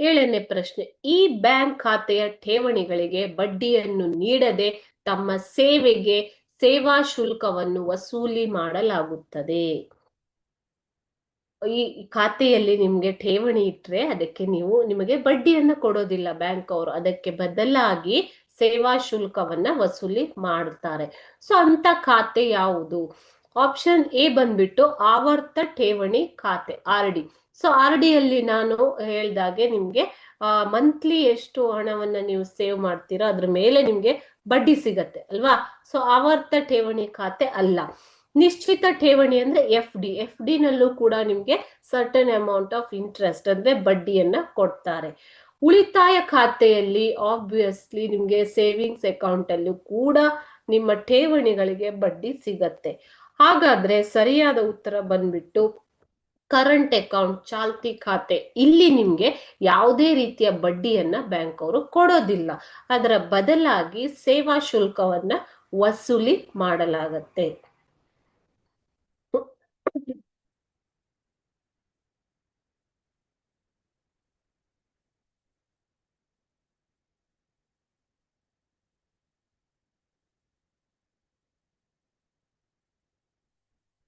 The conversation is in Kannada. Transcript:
ಏಳನೇ ಪ್ರಶ್ನೆ, ಈ ಬ್ಯಾಂಕ್ ಖಾತೆಯ ಠೇವಣಿಗಳಿಗೆ ಬಡ್ಡಿಯನ್ನು ನೀಡದೆ ತಮ್ಮ ಸೇವೆಗೆ ಸೇವಾ ಶುಲ್ಕವನ್ನು ವಸೂಲಿ ಮಾಡಲಾಗುತ್ತದೆ. ಈ ಖಾತೆಯಲ್ಲಿ ನಿಮ್ಗೆ ಠೇವಣಿ ಇಟ್ರೆ ಅದಕ್ಕೆ ನೀವು ನಿಮಗೆ ಬಡ್ಡಿಯನ್ನು ಕೊಡೋದಿಲ್ಲ ಬ್ಯಾಂಕ್ ಅವರು. ಅದಕ್ಕೆ ಬದಲಾಗಿ ಸೇವಾ ಶುಲ್ಕವನ್ನ ವಸೂಲಿ ಮಾಡ್ತಾರೆ. ಸೊ, ಅಂತ ಖಾತೆ ಯಾವುದು? ಆಪ್ಷನ್ ಎ ಬಂದ್ಬಿಟ್ಟು ಆವರ್ತ ಠೇವಣಿ ಖಾತೆ R D so R D ಅಲ್ಲಿ ನಾನು ಹೇಳ್ದಾಗೆ ನಿಮ್ಗೆ ಮಂತ್ಲಿ ಎಷ್ಟು ಹಣವನ್ನ ನೀವು ಸೇವ್ ಮಾಡ್ತೀರಾ, ಅದ್ರ ಮೇಲೆ ನಿಮ್ಗೆ ಬಡ್ಡಿ ಸಿಗತ್ತೆ, ಅಲ್ವಾ? ಸೊ ಆವರ್ತ ಠೇವಣಿ ಖಾತೆ ಅಲ್ಲ. ನಿಶ್ಚಿತ ಠೇವಣಿ ಅಂದ್ರೆ ಎಫ್ ಡಿ ಎಫ್ ಡಿ ನಲ್ಲೂ ಕೂಡ ನಿಮ್ಗೆ ಸರ್ಟನ್ ಅಮೌಂಟ್ ಆಫ್ ಇಂಟ್ರೆಸ್ಟ್ ಅಂದ್ರೆ ಬಡ್ಡಿಯನ್ನ ಕೊಡ್ತಾರೆ. ಉಳಿತಾಯ ಖಾತೆಯಲ್ಲಿ ಆಬ್ವಿಯಸ್ಲಿ ನಿಮ್ಗೆ ಸೇವಿಂಗ್ಸ್ ಅಕೌಂಟ್ ಅಲ್ಲೂ ಕೂಡ ನಿಮ್ಮ ಠೇವಣಿಗಳಿಗೆ ಬಡ್ಡಿ ಸಿಗತ್ತೆ. ಹಾಗಾದ್ರೆ ಸರಿಯಾದ ಉತ್ತರ ಬಂದ್ಬಿಟ್ಟು ಕರೆಂಟ್ ಅಕೌಂಟ್ ಚಾಲ್ತಿ ಖಾತೆ. ಇಲ್ಲಿ ನಿಮ್ಗೆ ಯಾವುದೇ ರೀತಿಯ ಬಡ್ಡಿಯನ್ನ ಬ್ಯಾಂಕ್ ಅವರು ಕೊಡೋದಿಲ್ಲ. ಅದರ ಬದಲಾಗಿ ಸೇವಾ ಶುಲ್ಕವನ್ನ ವಸೂಲಿ ಮಾಡಲಾಗತ್ತೆ.